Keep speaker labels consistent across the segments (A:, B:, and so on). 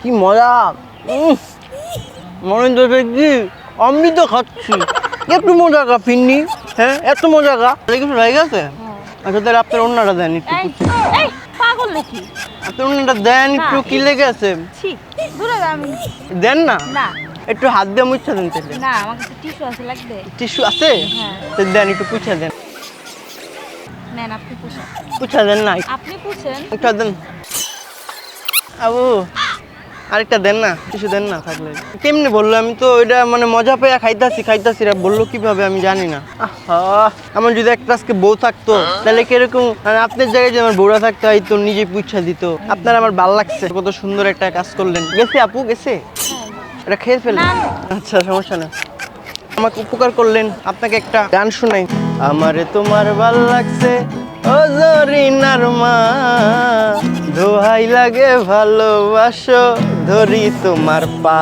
A: কি মজা। মনে কি অমৃত খাচ্ছি। একটু মজা গা ফিন্নি। হ্যাঁ এত মজা গা। কিছু রয়ে গেছে? আচ্ছা তাহলে আপনার অন্যটা দেন একটু
B: পাগল নাকি?
A: আপনার অন্যটা দেন একটু কি লেগে আছে দেন না?
B: না।
A: একটু হাত দিয়ে মুচ্ছা দেন তাহলে।
B: না আমার কাছে টিস্যু আছে লাগবে।
A: টিস্যু আছে?
B: হ্যাঁ।
A: তো দেন একটু পুছা দেন।
B: নেন আপনি পুষেন।
A: পুছা দেন না।
B: আপনি পুষেন।
A: একটা দেন। আবু আরেকটা দেন না কিছু দেন না থাকলে। কেমনি বলল? আমি তো ওইটা মানে মজা পেয়ে খাইতাছি খাইতাছি রা। বলল কীভাবে আমি জানি না। আমার যদি একটা আজকে বউ থাকতো তাহলে কীরকম? মানে আপনার জায়গায় যদি আমার বউরা থাকতো এই তো নিজে পুচ্ছা দিত। আপনার আমার ভালো লাগছে। কত সুন্দর একটা কাজ করলেন। গেছে আপু গেছে? এটা খেয়ে ফেলেন আচ্ছা সমস্যা না আমাকে উপকার করলেন, আপনাকে একটা গান শোনাই। আমারে তোমার ভালো লাগছে, ও জরিনার মা। দোহাই লাগে, ভালোবাসো, ধরি তোমার পা।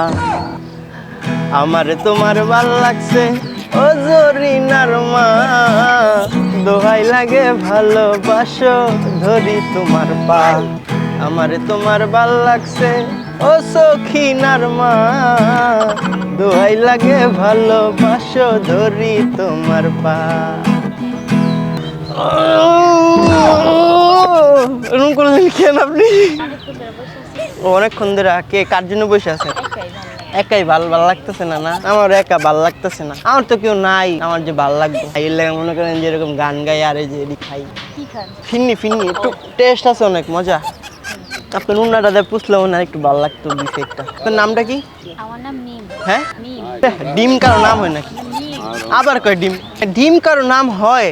A: আমারে তোমার ভালো লাগছে, ও জরিনার মা। দোহাই লাগে, ভালোবাসো, ধরি তোমার পা। আমারে তোমার ভালো লাগছে, ও সখিনার মা। দোহাই লাগে ভালোবাসো ধরি তোমার পা। এরকম করে কেন আপনি।
B: অনেকক্ষণ ধরে আছি
A: কে কার জন্য বসে আছেন
B: একাই ভালো
A: ভালো লাগতেছে না না? আমার একা ভালো লাগতেছে না। আমার তো কেউ নাই আমার যে ভালো লাগবে। এই লাগে মনে করেন যে এরকম গান গাই আর এই যে খাই। ফিন্নি ফিন্নি একটু টেস্ট আছে অনেক মজা। আপনার উন্নাটা দিয়ে পুষলেও না একটু ভালো লাগতো একটা আপনার নামটা কি?
B: আমার নাম মিম
A: হ্যাঁ? ডিম কারও নাম হয় নাকি? আবার কয় ডিম? ডিম কারও নাম হয়?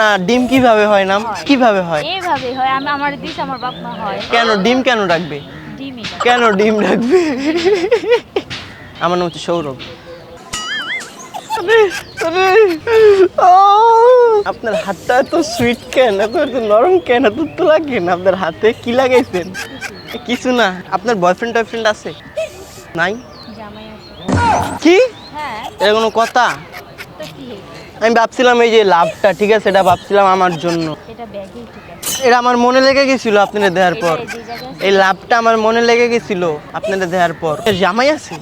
A: না ডিম কীভাবে হয় নাম। কীভাবে হয়?
B: এইভাবে হয় আমি আমার দিস আমার বাপ মা হয়।
A: কেন ডিম কেন রাখবে? কেন ডিম রাখবে? আমার নাম হচ্ছে সৌরভ। আরে, আরে, ও, আপনার হাতটা এত সুইট কেন? এত এত নরম কেন? এত তোলা কেন? আপনার হাতে কি লাগাইছেন? কিছু না। আপনার বয়ফ্রেন্ড টয়ফ্রেন্ড আছে? নাই? কি?
B: হ্যাঁ।
A: এটা কোনো কথা? আমি ভাবছিলাম এই যে লাভটা ঠিক আছে এটা ভাবছিলাম আমার জন্য।
B: এটা ব্যাগেই ঠিক আছে।
A: এটা আমার মনে লেগে গেছিল আপনাদের দেওয়ার পর। এই লাভটা আমার মনে লেগে গেছিল আপনাদের দেওয়ার পর। জামাই আছে?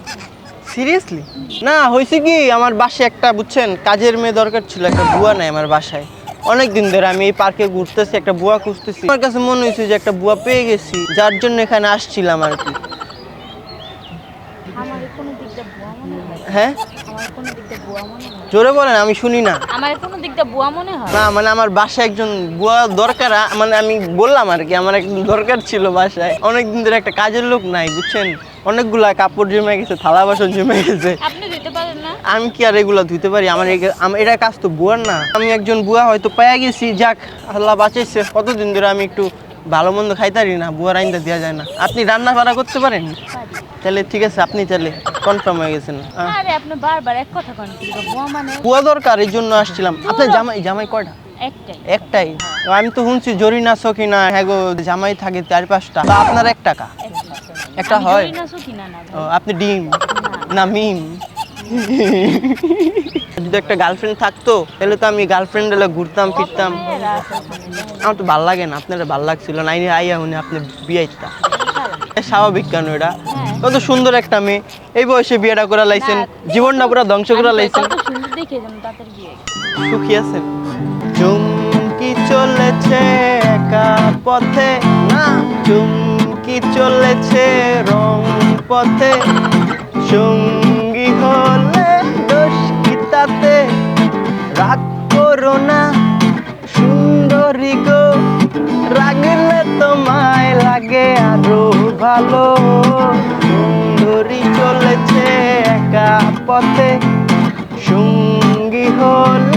A: সিরিয়াসলি না হয়েছে কি আমার বাসায় একটা বুঝছেন কাজের মেয়ে দরকার ছিল একটা বুয়া নাই আমার বাসায়। অনেক দিন ধরে আমি এই পার্কে ঘুরতেছি একটা বুয়া খুঁজতেছি। আমার কাছে মনে হয়েছে যে একটা বুয়া পেয়ে গেছি যার জন্য এখানে আসছিলাম আর কি।
B: হয়?
A: জোরে বলেন আমি শুনি না।
B: আমার কোনো দিকটা বুয়া মনে হয়?
A: না মানে আমার বাসায় একজন বুয়া দরকার মানে আমি বললাম আর কি আমার একজন দরকার ছিল বাসায়। অনেক দিন ধরে একটা কাজের লোক নাই বুঝছেন? অনেকগুলা কাপড় জমে গেছে থালা বাসন জমে গেছে।
B: আপনি দিতে পারেন না?
A: আমি কি আর এগুলা ধুতে পারি? আমার এটা কাজ তো বুয়ার না। আমি একজন বুয়া হয়তো পাইয়া গেছি যাক আল্লাহ বাঁচাইছে। কতদিন ধরে আমি একটু ভালো মন্দ খাইতারি না বুয়ার আইনটা দেওয়া যায় না। আপনি রান্না বান্না করতে পারেন? তাহলে ঠিক আছে আপনি তাহলে কনফার্ম হয়ে গেছেন। আহ,
B: আরে আপনি বারবার এক কথা কন বুয়া মানে?
A: বুয়া দরকার এই জন্য আসছিলাম। আপনার জামাই জামাই কয়টা?
B: একটাই।
A: একটাই? আমি তো শুনছি জরিনা সকিনা হ্যাঁ গো জামাই থাকে চার পাঁচটা। আপনার এক টাকা। একটা হয়? আপনি ডিম? না। মিম। যদি একটা গার্লফ্রেন্ড থাকতো তাহলে তো আমি গার্লফ্রেন্ড হলে ঘুরতাম ফিরতাম। আমার তো ভালো লাগে না আপনার ভালো লাগছিল না। আইয়া উনি আপনি
B: খারাপ।
A: স্বাভাবিক কেন এটা?
B: হ্যাঁ।
A: কত সুন্দর একটা মেয়ে। এই বয়সে বিয়েটা করে লাইছেন
B: না,
A: জীবনটা পুরো ধ্বংস করা লাইছেন। সুখী আছেন? চুমকি চলেছে একা পথে না চুমকি চলেছে রং পথে। সঙ্গী হলে দোষ কি তাতে? রাগ করো না, সুন্দরী গো। রাগলে তোমায় লাগে আরও ভালো। সুন্দরী চলেছে একা পথে। সঙ্গী হলে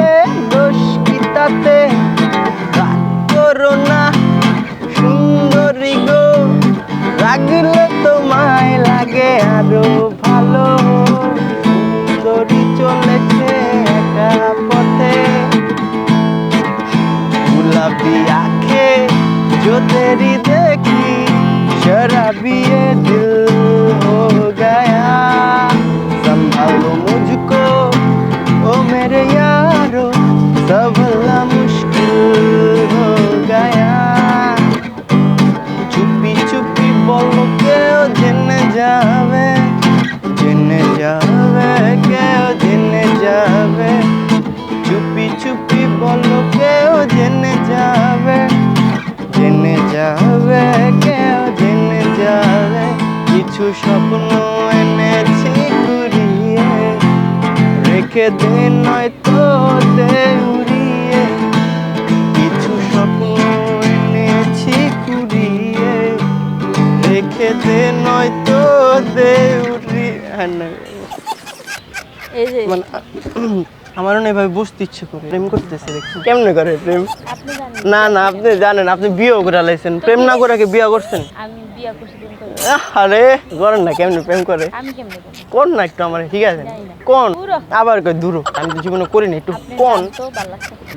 A: কিছু স্বপ্ন এনেছি ঘুরিয়ে। রেখে দে নয়তো দে উড়িয়ে। কিছু স্বপ্ন এনেছি ঘুরিয়ে রেখে দে নয়তো দে উড়িয়ে। হ্যাঁ, মানে আমারও না এভাবে বুঝতে ইচ্ছে করে। প্রেম করতেছে দেখছি। কেমনে করে প্রেম? না না আপনি জানেন আপনি বিয়েও করে লাইছেন। প্রেম না করে বিয়ে করছেন?
B: আমি বিয়ে করছি
A: আরে করেন না কেমনে প্রেম করে? কোন না একটু আমার ঠিক আছে? কোন? আবার কই দূর আমি তো জীবনে করিনি একটু কোন?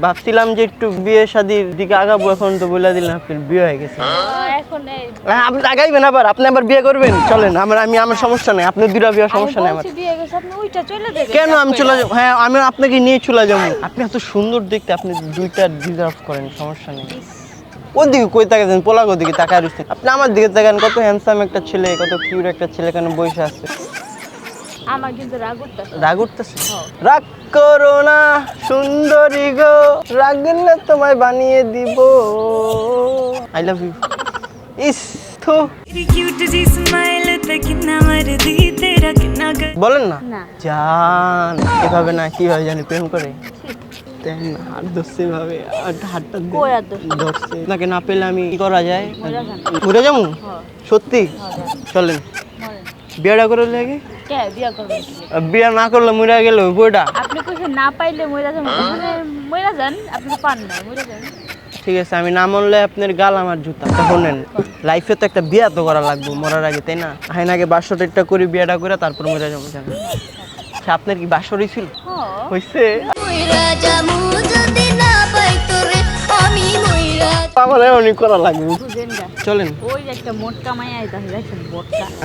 A: ভাবছিলাম যে একটু বিয়ে শাদির দিকে আগাবো এখন তো বলে দিলেন আপনার বিয়ে হয়ে গেছে। হ্যাঁ, আপনি আগাইবেন আবার আপনি আবার বিয়ে করবেন। চলেন আমার আমি আমার সমস্যা নেই আপনি দুটা বিয়ে সমস্যা নেই আমার। কেন আমি চলে যাব? হ্যাঁ আমি আপনাকে নিয়ে চলে যাব। আপনি এত সুন্দর দেখতে আপনি দুইটা ডিজার্ভ করেন সমস্যা নেই। ওদিকে কই তাকাতেন পোলাগ ওদিকে তাকায় রয়েছে আপনি আমার দিকে তাকান কত হ্যান্ডসাম একটা ছেলে কত কিউট একটা ছেলে কেন বসে আছে।
B: রাগ
A: করো না সুন্দরী তোমায় বানিয়ে দিব। আই লাভ ইউ ইস বলেন না? জান এভাবে না কীভাবে জানি প্রেম করে? দেন ধরছে আর হাতটা দে-
B: আর ধরছে?
A: তাকে না পেলে আমি কি করা যায়। ঘুরে যাব।
B: হ্যাঁ।
A: সত্যি?
B: হ্যাঁ
A: চলেন। বিয়েটা করে লাগে
B: বিয়া
A: না করলে মরে গেল বইটা
B: আপনি কইছেন না পাইলে মইরা যান। মইরা যান আপনি পান না মইরা যান।
A: ঠিক আছে আমি না মরলে আপনার গাল আমার জুতা। শোনেন লাইফে তো একটা বিয়া তো করা লাগবে মরার আগে তাই না? হাইন আগে একটা করি বিয়াটা করে তারপর মরে যাব জানেন? আচ্ছা, আপনার কি বাসরই ছিল?
B: হ্যাঁ।
A: হয়েছে আমার অনেক করা লাগবে। চলেন।
B: ওই একটা মোটকা মাইয়া আইতাছে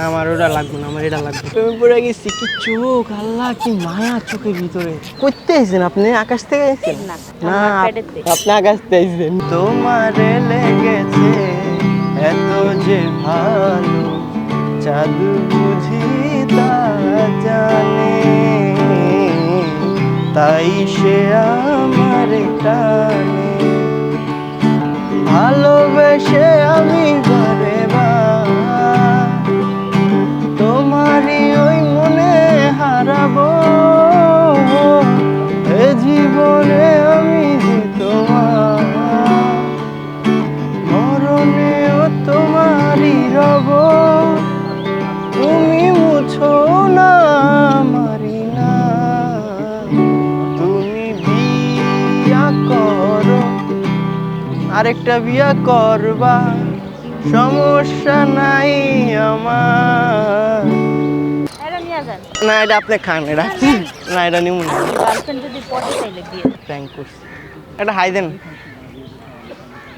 A: আমার ওটা লাগবে না আমার এটা লাগবে। প্রেমে পড়ে গেছি কি চোখ আল্লাহ কি মায়া চোখের ভিতরে। করতে আইছেন আপনি? আকাশ থেকে আইছেন?
B: না।
A: আপনি আকাশ থেকে আইছেন। তোমারে লেগেছে এত যে ভালো চাঁদ বুঝি তাই সে আমার টানে। ভালোবেসে আরেকটা বিয়া করবা। সমস্যা নাই আমার। না এটা আপনি খান এটা। না এটা
B: নিউ
A: থ্যাংক করছি এটা হাই দেন।